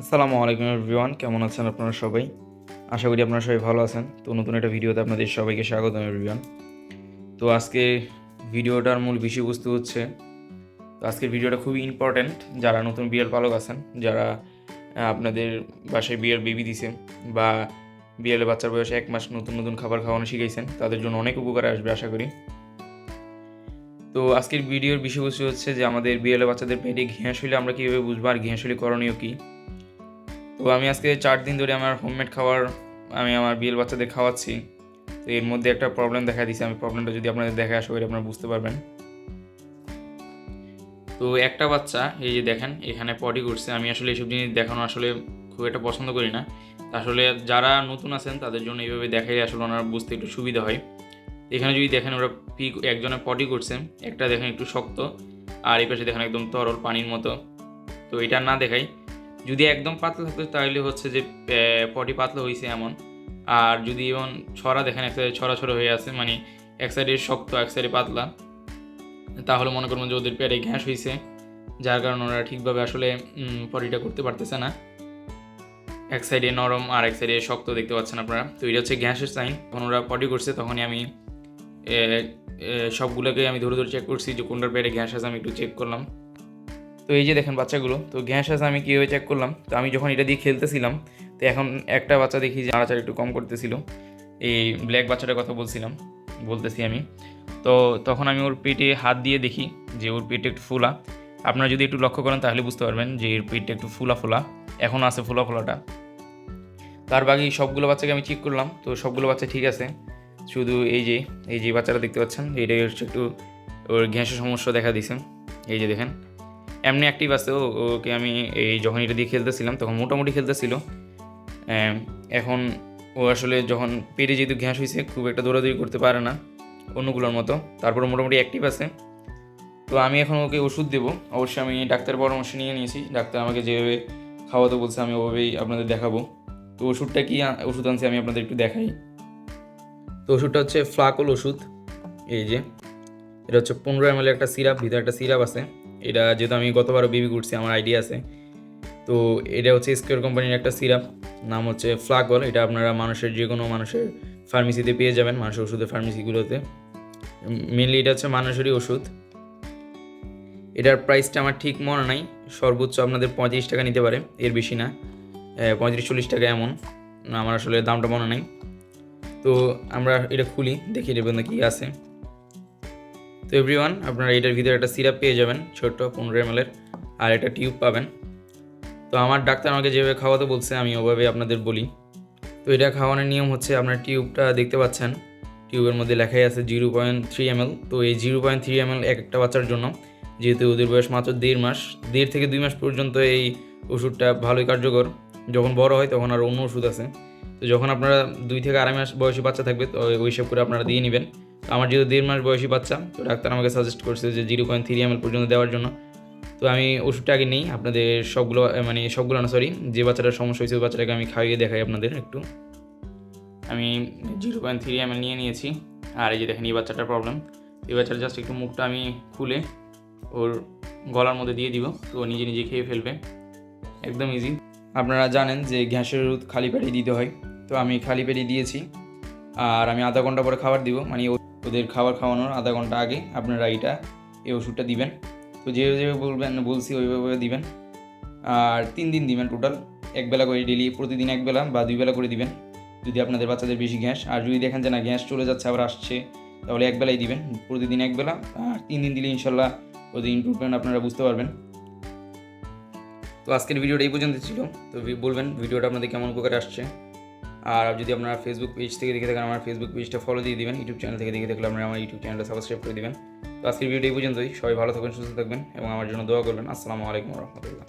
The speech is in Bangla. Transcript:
আসসালামু আলাইকুম এভরিওয়ান, কেমন আছেন আপনারা সবাই? আশা করি আপনারা সবাই ভালো আছেন। তো নতুন একটা ভিডিওতে আপনাদের সবাইকে স্বাগতম এভরিওয়ান। তো আজকে ভিডিওটার মূল বিষয়বস্তু হচ্ছে, তো আজকের ভিডিওটা খুবই ইম্পর্ট্যান্ট যারা নতুন বিয়ের পালক আছেন, যারা আপনাদের বাসায় বিয়ের বেবি দিছেন বা বিয়ের বাচ্চার বয়সে এক মাস নতুন নতুন খাবার খাওয়ানো শিখাইছেন, তাদের জন্য অনেক উপকারে আসবে, আশা করি। তো আজকের ভিডিওর বিষয়বস্তু হচ্ছে যে আমাদের বিয়েলে বাচ্চাদের পেটে ঘিয়াস আমরা কীভাবে বুঝব, আর ঘিয়াস করণীয় কী? আমি আজকে চার দিন ধরে আমার হোমমেড খাবার আমি আমার বিয়েল বাচ্চাদের খাওয়াচ্ছি। তো এর মধ্যে একটা প্রবলেম দেখা দিয়েছে। আমি প্রবলেমটা যদি আপনাদের দেখা করি আপনারা বুঝতে পারবেন। তো একটা বাচ্চা, এই যে দেখেন, এখানে পটি করছে। আমি আসলে এইসব জিনিস দেখানো আসলে খুব একটা পছন্দ করি না। আসলে যারা নতুন আছেন, তাদের জন্য এইভাবে দেখাই আসলে ওনারা বুঝতে একটু সুবিধা হয়। এখানে যদি দেখেন, ওরা পি একজনে পটি করছে। একটা দেখেন একটু শক্ত। আর এই পাশে দেখেন একদম তরল পানির মতো। তো এটা না দেখাই। যদি একদম পাতলা থাকতো তাহলে হচ্ছে যে পটি পাতলা হয়েছে এমন। আর যদি এমন ছড়া দেখেন, এক সাইডে ছড়া ছড়া হয়ে আছে মানে এক সাইডে শক্ত, এক সাইডে পাতলা, তাহলে মনে করবেন যে ওদের পেটে ঘ্যাস হয়েছে যার কারণে ওরা ঠিকভাবে আসলে পটিটা করতে পারতেছে না। এক সাইডে নরম আর এক সাইডে শক্ত দেখতে পাচ্ছেন আপনারা। তো এটা হচ্ছে গ্যাসের সাইন। যখন ওরা পটি করছে, তখনই আমি সবগুলোকে আমি ধরে ধরে চেক করছি যে কোনটার পেটে গ্যাস আছে, আমি একটু চেক করলাম। তো এই যে দেখেন বাচ্চাগুলো, তো গ্যাস আছে আমি কীভাবে চেক করলাম? তো আমি যখন এটা দিয়ে খেলতেছিলাম, তো এখন একটা বাচ্চা দেখি যে নাড়াচাড়া একটু কম করতেছিল। এই ব্ল্যাক বাচ্চাটার কথা বলছিলাম, বলতেছি আমি। তো তখন আমি ওর পেটে হাত দিয়ে দেখি যে ওর পেটে একটু ফুলা। আপনারা যদি একটু লক্ষ্য করেন তাহলে বুঝতে পারবেন যে এর পেটটা একটু ফুলা ফুলা এখনও আছে ফুলা ফোলাটা। তার বাকি সবগুলো বাচ্চাকে আমি চেক করলাম, তো সবগুলো বাচ্চা ঠিক আছে। শুধু এই যে এই যে বাচ্চাটা দেখতে পাচ্ছেন, এইটাই হচ্ছে একটু ওর গ্যাসের সমস্যা দেখা দিয়েছেন এই যে দেখেন এমনি অ্যাক্টিভ আছে ওকে আমি এই যখন এটা দিয়ে খেলতেছিলাম, তখন মোটামুটি খেলতেছিল। এখন ও আসলে যখন পেটে যেহেতু ঘ্যাস হয়েছে খুব একটা দৌড়াদৌড়ি করতে পারে না, অন্যগুলোর মতো। তারপরে মোটামুটি অ্যাক্টিভ আছে। তো আমি এখন ওকে ওষুধ দেবো। অবশ্যই আমি ডাক্তার পরামর্শ নিয়ে নিয়েছি। ডাক্তার আমাকে যেভাবে খাওয়াতে বলছে, আমি ওভাবেই আপনাদের দেখাবো। তো ওষুধটা কি ওষুধ আনছি আমি আপনাদের একটু দেখাই। তো ওষুধটা হচ্ছে ফ্লাকল ওষুধ। এই যে, এটা হচ্ছে পনেরো এম একটা সিরাপ, ভিতরে একটা সিরাপ আছে। এটা যেহেতু আমি গতবারও বিবি করছি, আমার আইডিয়া আছে। তো এটা হচ্ছে স্কোয়ার কোম্পানির একটা সিরাপ, নাম হচ্ছে ফ্লাকল এটা আপনারা মানুষের যে কোনো মানুষের ফার্মেসিতে পেয়ে যাবেন, মানুষের ওষুধের ফার্মেসিগুলোতে মেনলি এটা হচ্ছে মানুষেরই ওষুধ। এটার প্রাইসটা আমার ঠিক মনে নাই, সর্বোচ্চ আপনাদের পঁয়ত্রিশ টাকা নিতে পারে, এর বেশি না। পঁয়ত্রিশ, চল্লিশ টাকা এমন আমার আসলে দামটা মনে নাই। তো আমরা এটা খুলি, দেখি এর মধ্যে কী আছে। এভরিওয়ান, আপনারা এটার ভিতরে একটা সিরাপ পেয়ে যাবেন, ছোট্ট পনেরো এম আর একটা টিউব পাবেন। তো আমার ডাক্তার আমাকে যেভাবে খাওয়াতে বলছে, আমি ওভাবে আপনাদের বলি। তো এটা খাওয়ানোর নিয়ম হচ্ছে, আপনার টিউবটা দেখতে পাচ্ছেন, টিউবের মধ্যে লেখাই আছে জিরো পয়েন্ট থ্রি এম তো এই zero point three M L এক একটা বাচ্চার জন্য, যেহেতু ওদের বয়স মাত্র দেড় মাস, দেড় থেকে দুই মাস পর্যন্ত এই ওষুধটা ভালোই কার্যকর। যখন বড় হয় তখন আর অন্য ওষুধ আছে। তো যখন আপনারা দুই থেকে আড়াই মাস বয়সী বাচ্চা থাকবে, তো ওই হিসাব করে আপনারা দিয়ে নেবেন। আমার যেহেতু দেড় মাস বয়সী বাচ্চা, তো ডাক্তার আমাকে সাজেস্ট করছে যে জিরো পয়েন্ট থ্রি এম পর্যন্ত দেওয়ার জন্য। তো আমি ওষুধটা আগে নিই, আপনাদের সবগুলো মানে সবগুলো না সরি যে বাচ্চাটার সমস্যা হয়েছে ওই বাচ্চাটাকে আমি খাইয়ে দেখাই আপনাদের একটু। আমি জিরো পয়েন্ট থ্রি এম নিয়ে নিয়েছি, আর এই যে দেখেন, এই বাচ্চাটার প্রবলেম এই বাচ্চাটা জাস্ট একটু মুখটা আমি খুলে ওর গলার মধ্যে দিয়ে দিব, তো নিজে নিজে খেয়ে ফেলবে। একদম ইজি আপনারা জানেন যে গ্যাসের খালি পেটে দিতে হয়, তো আমি খালি পেটে দিয়েছি, আর আমি আধা ঘণ্টা পরে খাবার দিব মানে ওদের খাবার খাওয়ানোর আধা ঘণ্টা আগে আপনারা এইটা, এই ওষুধটা দিবেন। তো যেভাবে যেভাবে বলবেন, বলছি ওইভাবে দিবেন। আর তিন দিন দিবেন টোটাল এক বেলা করে ডেলি প্রতিদিন এক বেলা বা দুই বেলা করে দিবেন। যদি আপনাদের বাচ্চাদের বেশি গ্যাস, আর যদি দেখেন যে না, গ্যাস চলে যাচ্ছে, আবার আসছে, তাহলে এক বেলাই দিবেন। প্রতিদিন এক বেলা আর তিন দিন দিলে ইনশাল্লাহ ওদের ইমপ্রুভমেন্ট আপনারা বুঝতে পারবেন। তো আজকের ভিডিওটা এই পর্যন্ত ছিল। তো বলবেন, ভিডিওটা আপনাদের কেমন উপকারে আসছে? আর যদি আপনারা ফেসবুক পেজ থেকে দেখে থাকেন, আমার ফেসবুক পেজটা ফলো দিয়ে দেবেন ইউটিউব চ্যানেল থেকে দেখে থাকলে আপনারা আমার ইউটিউব চ্যানেলটা সাবস্ক্রাইব করে দেবেন। তো আজকের ভিডিও এই পর্যন্তই। সবাই ভালো থাকবেন, সুস্থ থাকবেন এবং আমার জন্য দোয়া করবেন। আসসালামু আলাইকুম রহমতুল্লাহ।